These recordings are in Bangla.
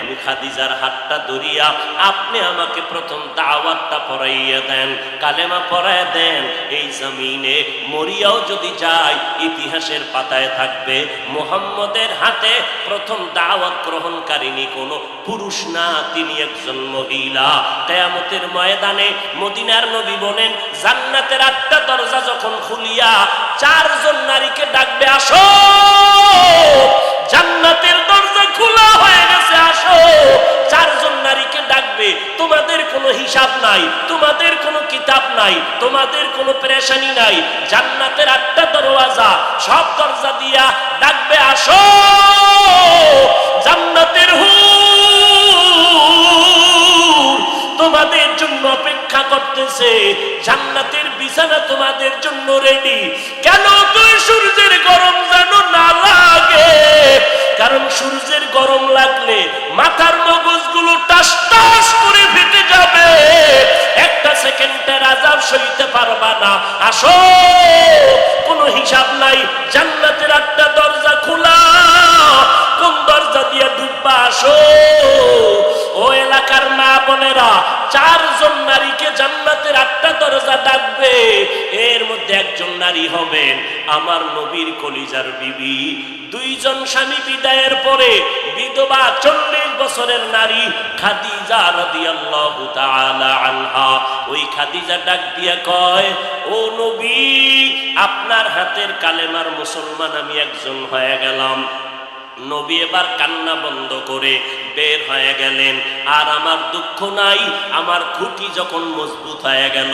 আমি খাদিজার হাতটা ধরিয়া আপনি আমাকে প্রথম দাওয়াতটা পড়াইয়া দেন, কালেমা পড়ায় দেন। এই জমিনে মরিয়াও যদি ইতিহাসের পাতায় থাকবে, মোহাম্মদের হাতে প্রথম দাওয়াত গ্রহণকারিনী কোনো পুরুষ না, তিনি একজন মহিলা। কেয়ামতের ময়দানে মদিনার নবী বলেন, জান্নাতের আটটা দরজা যখন খুলিয়া চারজন নারীকে ডাকবে, আসো! জান্নাতের দরজা খোলা হয়ে গেছে, আসো। চারজন নারীকে ডাকবে, তোমাদের কোনো হিসাব নাই, তোমাদের কোনো কিতাব নাই, তোমাদের কোনো পেরেশানি নাই। জান্নাতের আটটা দরওয়াজা, সব দরজা দিয়া ডাকবে, আসো। জান্নাতের হু তোমাদের জন্য অপেক্ষা করতেছে। জান্নাতের বিছানা তোমাদের জন্য রেডি কেন তুই সূর্যের গরম যেন না লাগে? কারণ সূর্যের গরম লাগলে মাথার মগজগুলো টাস টাস করে ফেটে যাবে। একটা সেকেন্ডের আজাব সইতে পারবা না। আসো, কোনো হিসাব নাই। জান্নাতের একটা দরজা খোলা। কোন দরজা দিয়ে ডুববা আসো। ও এলাকার মা বোনেরা চারজন নারীকে জান্নাতের আটটা দরজা ডাকবে, এর মধ্যে একজন নারী হবেন আমার নবীর কলিজার বিবি। দুইজন স্বামী বিদায়ের পরে বিধবা চল্লিশ বছরের নারী খাদিজা আনহা। ওই খাদিজা ডাক দিয়া কয়, ও নবী, আপনার হাতের কালেমার মুসলমান আমি একজন হয়ে গেলাম। নবী এবার কান্না বন্ধ করে বের হয়ে গেলেন। আর আমার দুঃখ নাই, আমার খুঁটি যখন মজবুত হয়ে গেল,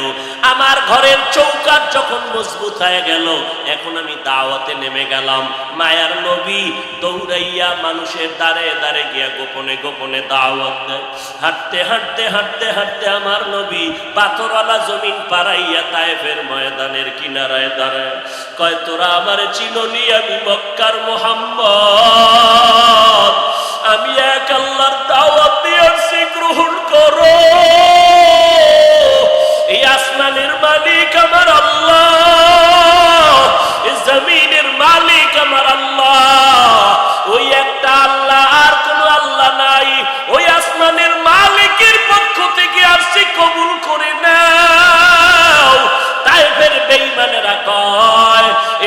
আমার ঘরের চৌকাট যখন মজবুত হয়ে গেল, এখন আমি দাওয়াতে নেমে গেলাম। মায়ার নবী দৌড়াইয়া মানুষের দ্বারে দ্বারে গিয়া গোপনে গোপনে দাওয়াত হাঁটতে হাঁটতে হাঁটতে হাঁটতে আমার নবী পাথরওয়ালা জমিন পাড়াইয়া তায়েফের ময়দানের কিনারায় দাঁড়ায়। কয়, তোরা আমার চিননি আমি মক্কার মোহাম্মদ। আমি এক আল্লাহর দাওয়াত দিয়েছি গ্রহণ করো। এই আসমানের মালিক আমার আল্লাহ। এই জমিনের মালিক আমার আল্লাহ। ওই একটা আল্লাহ, আর কোন আল্লাহ নাই। ওই আসমানের মালিকের পক্ষ থেকে আসছি কবুল করে নাও। তাইফের বেঈমানেরা কয়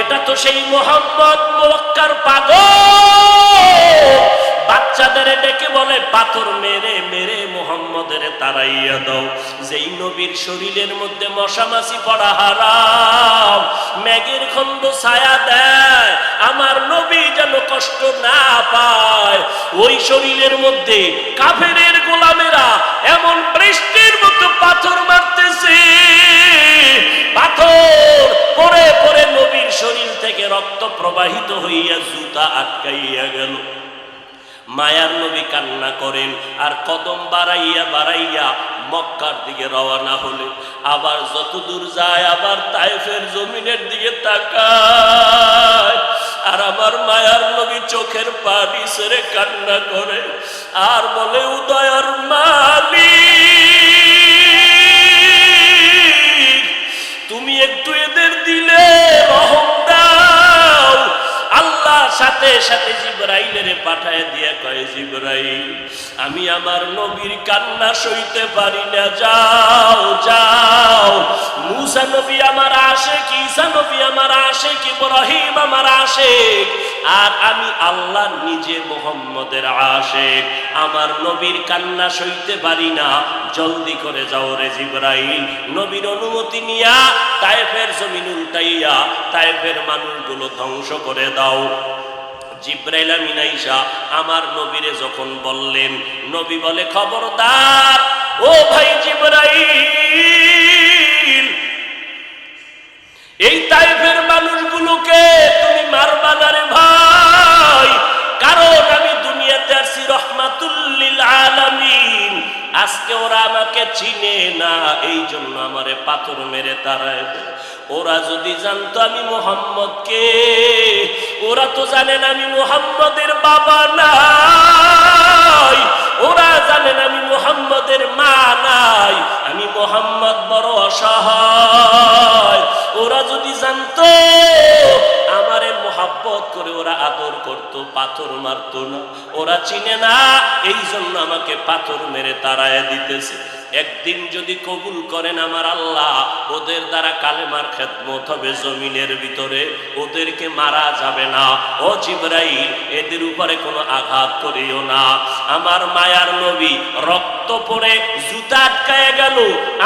এটা তো সেই মোহাম্মদ মক্কার পাগল। বাচ্চাদের ডেকে বলে, পাথর মেরে মেরে মোহাম্মদের তারাইয়া দাও। যেই নবীর শরীরের মধ্যে মশামাছি পড়া হারাম ম্যাগের খন্ড ছায়া দেয়, আমার নবী যেন কষ্ট না পায়। ওই শরীরের মধ্যে কাফেরের গোলামেরা এমন বৃষ্টির মতো পাথর মারতেছে। পাথর পরে পরে নবীর শরীর থেকে রক্ত প্রবাহিত হইয়া জুতা আটকাইয়া গেল। মায়ার নবী কান্না করেন আর কদম বাড়াইয়া বাড়াইয়া মক্কার দিকে রওনা হলে আবার যত দূর যায় আবার তাইফের জমিনের দিকে তাকায় আর আমার মায়ার নবী চোখের পানি সেরে কান্না করে। আর বলে, উদয়ের মালিক তুমি একটু এদের দিলে আল্লাহ সাথে সাথে জিব্রাইলের পাঠায় দিয়ে কয়, জিব্রাইল, আমি আমার নবীর কান্না সইতে পারি না। যাও যাও। মুসা নবী আমার আশেক, ঈসা নবী আমার আশেক, ইব্রাহিম আমার আশেক। আর আমি আল্লাহ নিজে মোহাম্মদের আশেক। আমার নবীর কান্না সইতে পারি না। জলদি করে যাও রে জিব্রাইল। নবীর অনুমতি নিয়া তায়েফের জমিন উল্টাইয়া তায়েফের মানুষগুলো ধ্বংস করে দাও। জিব্রাইল আমিন আইসা আমার নবীরে যখন বললেন, নবী বলে, খবরদার, ও ভাই জিব্রাইল! এই তাইফের মানুষগুলোকে তুমি মারবা না রে ভাই। কারণ আমি দুনিয়াতে আসছি আজকে ওরা আমাকে চিনে না এই জন্য আমারে পাথর মেরে তারায় ওরা যদি জানতো আমি মোহাম্মদকে, ওরা তো জানেন আমি মোহাম্মদের বাবা নাই। ওরা জানেন আমি মোহাম্মদের মা নাই। আমি মোহাম্মদ করত, পাথর মারতো না। ওরা চিনে না এই জন্য আমাকে পাথর মেরে তাড়ায় দিতেছে। একদিন যদি কবুল করেন আমার আল্লাহ, ওদের দ্বারা কালেমার খেদমত হবে জমিনের ভিতরে। ওদেরকে মারা যাবে না। ও জিব্রাইল, এদের উপরে কোনো আঘাত করিও না। আমার মায়ার নবী, রক্ত পড়ে জুতা আটকায় গেল।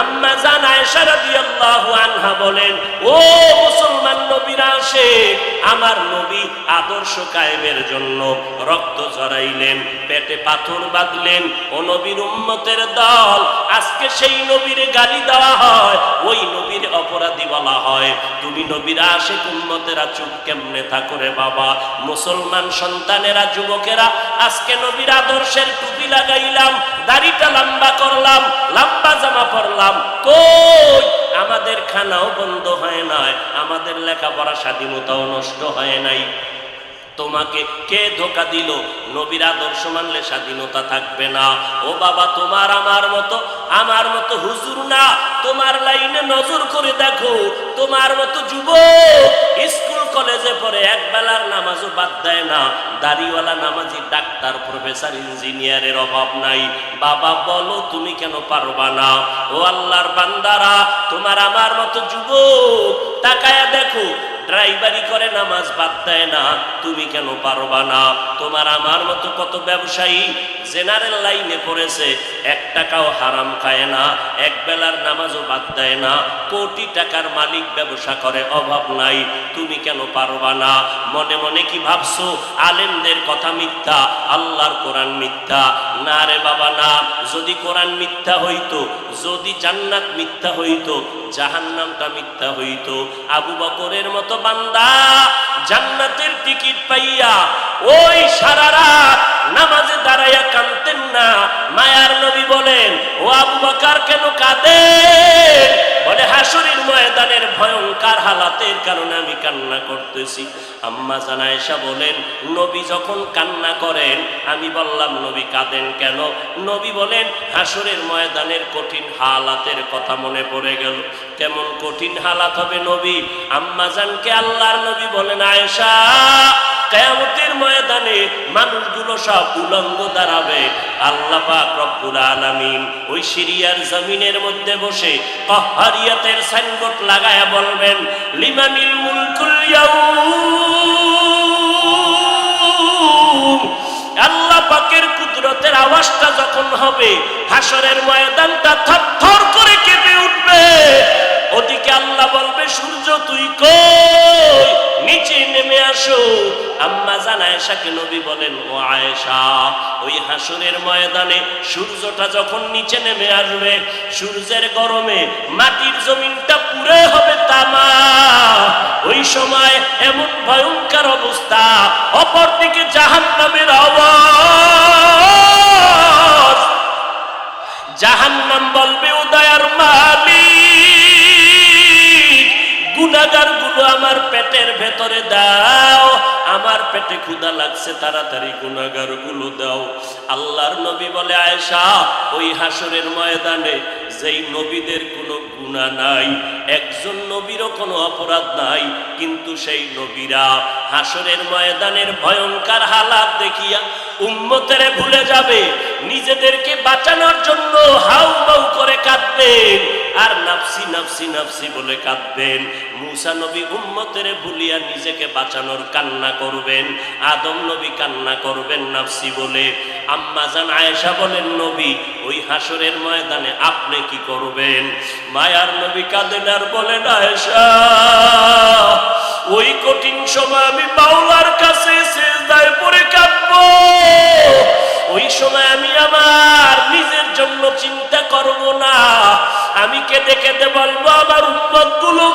আম্মা জান আয়েশা রাদিয়াল্লাহু আনহা বলেন, ও মুসলমান নবীরা আসে, আমার নবী আদর্শ কায়েমের জন্য রক্ত পেটে পাথর বাঁধলেন, ও নবীর দল, আজকে সেই নবীর গালি দেওয়া হয়, ওই নবীর অপরাধী বলা হয়। তুমি নবীরা আসে চুপ কেমনে বাবা? মুসলমান সন্তানেরা, যুবকেরা, আজকে নবীর আদর্শের টুপি লাগাইলাম, দাড়িটা লম্বা করলাম, লম্বা জামা পরলাম, কই? আমাদের খানাও বন্ধ হয় নাই, আমাদের লেখাপড়া স্বাধীনতাও নষ্ট হয় নাই। তোমাকে কে ধোকা দিল? নবীর আদর্শ মানলে স্বাধীনতা থাকবে না। ও বাবা, তোমার আমার মতো আমার মতো হুজুর না। তোমার লাইনে নজর করে দেখো, তোমার মতো যুবক কলেজে পড়ে এক বেলার নামাজও বাদ দেয় না। দাড়িওয়ালা নামাজি ডাক্তার, প্রফেসর, ইঞ্জিনিয়ারের অভাব নাই। বাবা বলো, তুমি কেন পারবা না? ও আল্লাহর বান্দারা, তোমার আমার মতো যুবক, তাকায়া দেখো ড্রাইভারি করে নামাজ বাদ দেয় না। তুমি কেন পারবা না? তোমার আমার মতো কত ব্যবসায়ী জেনারেল লাইনে পড়েছে, এক টাকাও হারাম খায় না, এক বেলার নামাজও বাদ দেয় না। কোটি টাকার মালিক ব্যবসা করে, অভাব নাই, তুমি কেন পারবা না? মনে মনে কি ভাবছ? আলেমদের কথা মিথ্যা, আল্লাহর কোরআন মিথ্যা। না রে বাবা, না। যদি কোরআন মিথ্যা হইতো, যদি জান্নাত মিথ্যা হইতো, জাহান্নামটা মিথ্যা হইতো। আবু বকরের মতো বান্দা জান্নাতের টিকিট পাইয়া ওই সারা রাত নামাজে দাঁড়াইয়া কানতেন না। মায়ার নবী বলেন, ও আবু বকর, কেন কাঁদেন বলে, হাসুরির ময়দানের ভয়ঙ্কর হালাতের কারণে আমি কান্না করতেছি। আম্মা জানায়সা বলেন, নবী যখন কান্না করেন, আমি বললাম, নবী কাঁদেন কেন? নবী বলেন, হাসুরের ময়দানের কঠিন হালাতের কথা মনে পড়ে গেল। কেমন কঠিন হালাত হবে নবী? আম্মা জানকে আল্লাহর নবী বলেন, আয়েশা, কেয়ামতের ময়দানে মানুষগুলো সব উলঙ্গ দাঁড়াবে। আল্লাহ পাক রব্বুল আলামিন ওই সিরিয়ার জমিনের মধ্যে বসে কহারিয়াতের সাইনবোর্ড লাগায়া বলবেন লিমানিল মুলকুল আল্লাহ পাকের কুদরতের আওয়াজটা যখন হবে হাসরের ময়দানটা থরথর করে কেঁপে উঠবে। ওদিকে আল্লাহ বলবে, সূর্য, তুই কই? নিচে নেমে আসো। আম্মা জান আয়েশাকে নবী বলেন, ও আয়েশা, ওই হাসরের ময়দানে সূর্যটা যখন নিচে নেমে আসবে, সূর্যের গরমে মাটির জমিনটা পুরে হবে তামা। ওই সময় এমন ভয়ঙ্কর অবস্থা, অপরদিকে জাহান নামের আওয়াজ। জাহান্নাম বলবে, উদয়ার মালিক গুনাগারগুলো আমার পেটের ভেতরে দাও। আমার পেটে ক্ষুধা লাগছে, তাড়াতাড়ি গুনাগারগুলো দাও। আল্লাহর নবী বলে, আয়েশা, ওই হাসরের ময়দানে যেই নবীদের কোনো গুণা নাই, একজন নবীরও কোনো অপরাধ নাই, কিন্তু সেই নবীরা হাসরের ময়দানের ভয়ঙ্কর হালাত দেখিয়া উম্মতেরে ভুলে যাবে। নিজেদেরকে বাঁচানোর জন্য হাউ করে কাঁদবেন। আর নাফসি নাফসি নাফসি বলে কাঁদবেন। মুসা নবী উম্মতের ভুলিয়া নিজেকে বাঁচানোর কান্না করবেন। আদম নবী কান্না করবেন নাফসি বলে। আম্মা জান আয়েশা বলেন, নবী, ওই হাসরের ময়দানে আপনি কি করবেন? মায়ার নবী কাঁদেন আর বলেন, আয়েশা, ওই কঠিন সময় আমি বাউলার কাছে সেজদায় পড়ে কাঁদবো। ওই সময় আমি আমার নিজের জন্য চিন্তা করব না। আমি কেঁদে কেঁদে বলব, আমার উম্মতগুলো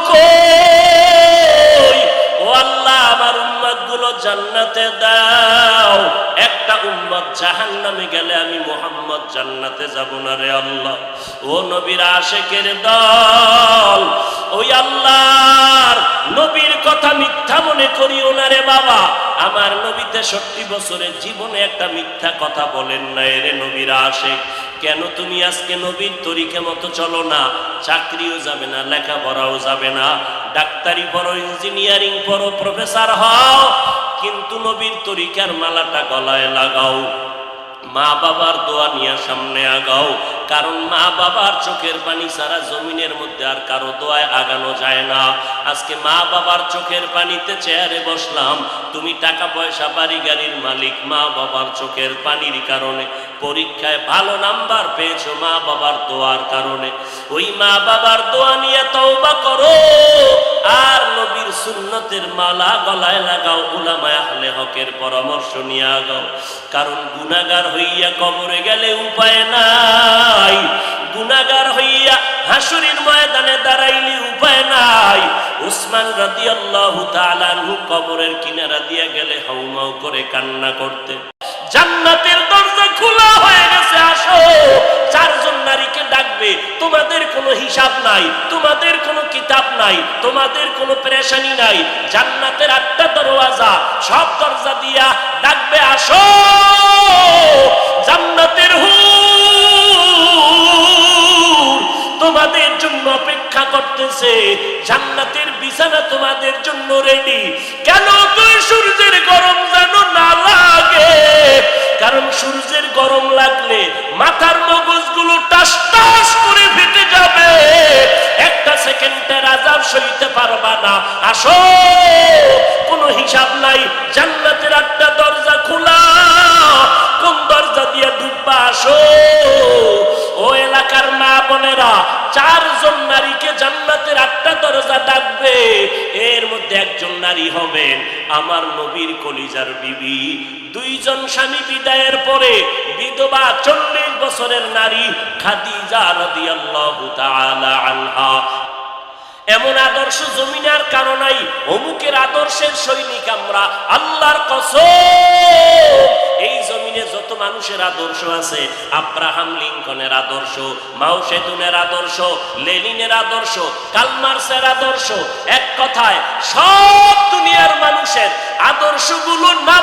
আল্লাহ, আমার উম্মতগুলো জান্নাতে দাও। একটা উম্মত জাহান নামে গেলে আমি মোহাম্মদ জান্নাতে যাব না রে আল্লাহ। ও নবীর আশেকের দল ওই আল্লাহর নবীর কথা মিথ্যা মনে করিও না রে বাবা। আমার নবী তেষট্টি বছরের জীবনে একটা মিথ্যা কথা বলেন না রে নবীরা আসে কেন তুমি আজকে নবীর তরিকে মতো চলো না? চাকরিও যাবে না, লেখাপড়াও যাবে না। ডাক্তারি পড়ো, ইঞ্জিনিয়ারিং পড়ো, প্রফেসর হও। কিন্তু নবীর তরিকার মালাটা গলায় লাগাও। মা বাবার দোয়া নিয়ে সামনে আগাও। কারণ মা বাবার চোখের পানি সারা জমিনের মধ্যে আর কারও দোয়ায় আগানো যায় না। আজকে মা বাবার চোখের পানিতে চেয়ারে বসলাম। তুমি টাকা পয়সা বাড়ি গাড়ির মালিক মা বাবার চোখের পানির কারণে। পরীক্ষায় ভালো নাম্বার পেয়েছ মা বাবার দোয়ার কারণে। ওই মা বাবার দোয়া নিয়ে তওবা করো। আর নবীর সুন্নতের মালা গলায় লাগাও, উলামায় আহলে হকের পরামর্শ নিয়ে আগাও। কারণ গুনাগার হইয়া কবরে গেলে উপায় নাই। গুনাগার হইয়া হাসুরির ময়দানে দাঁড়াইলে উপায় নাই। উসমান তাআলা আনহু কবরের কিনারা দিয়া গেলে হাউমাউ করে কান্না করতে। জান্নাতের খোলা হয়ে গেছে, আসো। চারজন নারীকে ডাকবে, তোমাদের কোনো হিসাব নাই, তোমাদের কোনো কিতাব নাই, তোমাদের কোনো নাই, জান্নাতের আটটা দরওয়াজা, সব দরজা দিয়া ডাকবে, আসো। জান্নাতের তোমাদের জন্য অপেক্ষা করতেছে, জান্নাতের বিছানা তোমাদের জন্য রেডি কেন তুই সূর্যের গরম যেন না লাগে কারণ সূর্যের গরম লাগলে মাথার মগজগুলো টাস টাস করে ফেটে যাবে। একটা সেকেন্ডের আজাব সইতে পারবা না। আসো, কোনো হিসাব নাই, জান্নাতের একটা দরজা খোলা। কোন দরজা দিয়ে ঢুকবা? আসো। ও এলাকার মা বোনেরা চারজন নারীকে জান্নাতের আটটা দরজা ডাকবে, এর মধ্যে একজন নারী হবেন আমার নবীর কলিজার বিবি। দুইজন স্বামী বিদায়ের পরে বিধবা চল্লিশ বছরের নারী খাদিজা এমন আদর্শ জমিনার কারণাই অমুকের আদর্শের সৈনিক আমরা, আল্লাহর কসম। এই জমিনে যত মানুষের আদর্শ আছে, আব্রাহাম লিঙ্কনের আদর্শ, মাও সেতুনের আদর্শ, লেনিনের আদর্শ কালমার্সের আদর্শ, এক কথায় সব দুনিয়ার মানুষের আদর্শগুলো না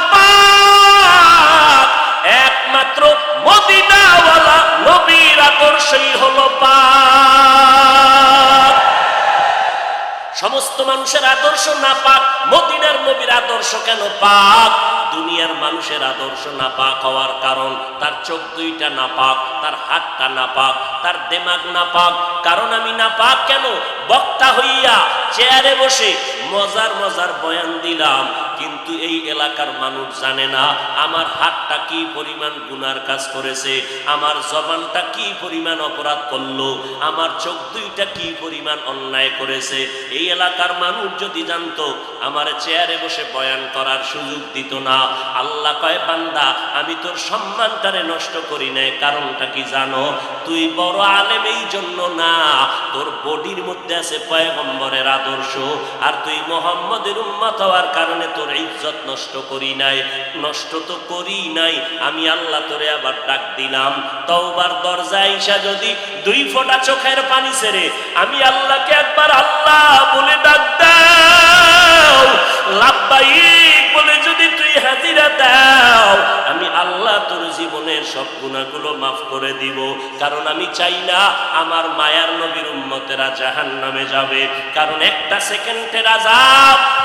একমাত্র মদিনাওয়ালা নবীর আদর্শই হলো পাক। সমস্ত মানুষের আদর্শ না পাক, মদিনার নবীর আদর্শ কেন পাক? দুনিয়ার মানুষের আদর্শ না পাক হওয়ার কারণ, তার চোখ দুইটা না পাক তার হাতটা না পাক তার দেমাগ না পাক কারণ আমি না পাক কেন? বক্তা হইয়া চেয়ারে বসে মজার মজার বয়ান দিলাম। কিন্তু এই এলাকার মানুষ জানে না আমার হাতটা কি পরিমাণ গুনার কাজ করেছে, আমার জবানটা কি পরিমাণ অপরাধ করল, আমার চোখ দুইটা কি পরিমাণ অন্যায় করেছে। এই এলাকার মানুষ যদি জানতো, আমার চেয়ারে বসে বয়ান করার সুযোগ দিত না। আল্লাহ কয়, বান্দা, আমি তোর সম্মানটারে নষ্ট করি নাই। কারণটা কি জানো? তুই বড় আলেম এই জন্য না। তোর বডির মধ্যে আছে পয়গম্বরের আদর্শ, আর তুই মোহাম্মদের উম্মত হওয়ার কারণে তোর ইজ্জত নষ্ট করি নাই। নষ্ট তো করি নাই, আমি আল্লাহ তোরে আবার ডাক দিলাম। তওবার দরজা ইসা যদি দুই ফোঁটা চোখের পানি ছেড়ে আমি আল্লাহকে একবার আল্লাহ বলে ডাক দাও। লাভবাহিক বলে যদি তুই হাজিরা দাও। আমি আল্লাহ তোর জীবনের সব গুণাগুলো মাফ করে দিব। কারণ আমি চাই না আমার মায়ার নবীর জাহান নামে যাবে। কারণ একটা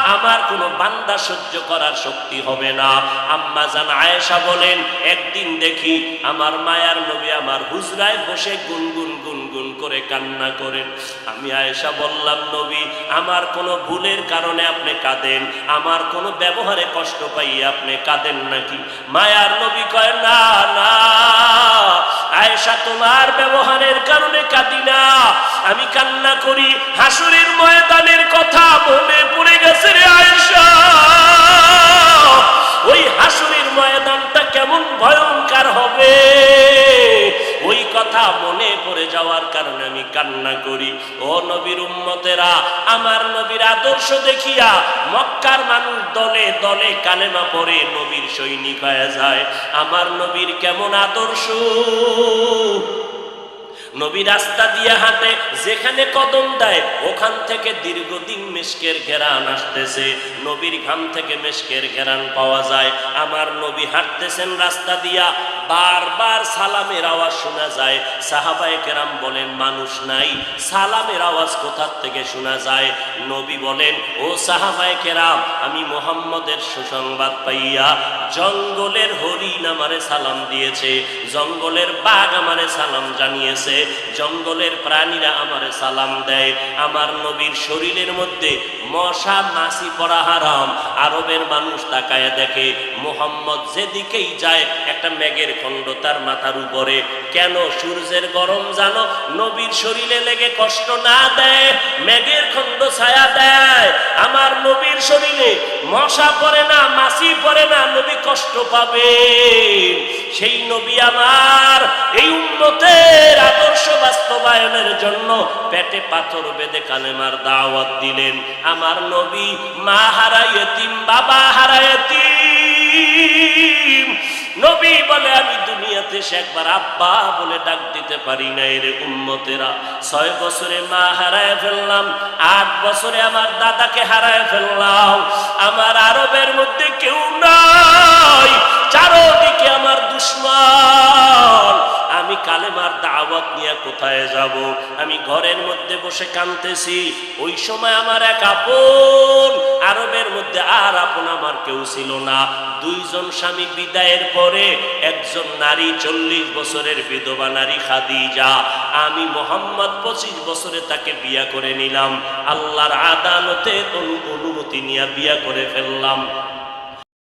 আমার কোনো বান্দা সহ্য করার শক্তি হবে না। আম্মা জান আয়েশা বলেন, একদিন দেখি আমার মায়ার নবী আমার হুজরায় বসে গুনগুন গুনগুন করে কান্না করেন। আমি আয়েশা বললাম, নবী, আমার কোনো ভুলের কারণে আপনি কাঁদেন। আমার কোনো ব্যবহারে কষ্ট পাই আপনি কাঁদেন নাকি? মায়ার নবী কয়, না আয়েশা, তোমার ব্যবহারের কারণে কাঁদি না। আমি কান্না করি, হাসুরের ময়দানের কথা মনে পড়ে গেছে রে আয়েশা। ওই হাসুরের ময়দানটা কেমন ভয়ঙ্কর হবে। কথা মনে পড়ে যাওয়ার কারণে আমি কান্না করি। ও নবীর উম্মতেরা, আমার নবীর আদর্শ দেখিয়া মক্কার মানুষ দলে দলে কালেমা পড়ে নবীর সৈনিক হয়ে যায়। আমার নবীর কেমন আদর্শ? নবী রাস্তা দিয়ে হাঁটে, যেখানে কদম দেয়, ওখান থেকে দীর্ঘদিন মেশকের ঘেরান আসতেছে। নবীর ঘাম থেকে মেশকের ঘেরান পাওয়া যায়। আমার নবী হাঁটতেছেন রাস্তা দিয়া, বারবার সালামের আওয়াজ শোনা যায়। সাহাবায়ে কেরাম বলেন, মানুষ নাই, সালামের আওয়াজ কোথার থেকে শোনা যায়? নবী বলেন, ও সাহাবায়ে কেরাম, আমি মোহাম্মদের সুসংবাদ পাইয়া জঙ্গলের হরিণ আমারে সালাম দিয়েছে, জঙ্গলের বাঘ আমারে সালাম জানিয়েছে জঙ্গলের প্রাণীরা আমারে সালাম দেয়। আমার নবীর শরীরের মধ্যে মশা, মাছি পড়া হারাম। আরবের মানুষ তাকায় দেখে, মোহাম্মদ যেদিকেই যায়, একটা মেঘের খণ্ড তার মাথার উপরে। কেন সূর্যের গরম জানো? নবীর শরীরে লেগে কষ্ট না দেয়, মেঘের খণ্ড ছায়া দেয়। আমার নবীর শরীরে, মশা পড়ে না, মাছি পড়ে না, নবী কষ্ট পাবে সেই নবী আমার এই উন্নতের আদর্শ বাস্তবায়নের জন্য পেটে পাথর বেঁধে কালেমার দাওয়াত দিলেন। আমার নবী মা হারাইতিম বাবা হারাইতিম নবী বলে, আমি দুনিয়াতে সে একবার আব্বা বলে ডাক দিতে পারি না এর উন্মতেরা ছয় বছরে মা হারায় ফেললাম, আট বছরে আমার দাদাকে হারায় ফেললাম। আমার আরবের মধ্যে কেউ নাই। কালেমার দাওয়াত নিয়ে কোথায় যাব? আমি ঘরের মধ্যে বসে কানতেছি। ওই সময় আমার এক আপন আরবের মধ্যে আর আপন আমার কেউ ছিল না। দুইজন স্বামী বিদায়ের পরে একজন নারী চল্লিশ বছরের বিধবা নারী খাদিজা। আমি মোহাম্মদ পঁচিশ বছরে তাকে বিয়া করে নিলাম। আল্লাহর আদালতে অনুমতি নিয়ে বিয়া করে ফেললাম।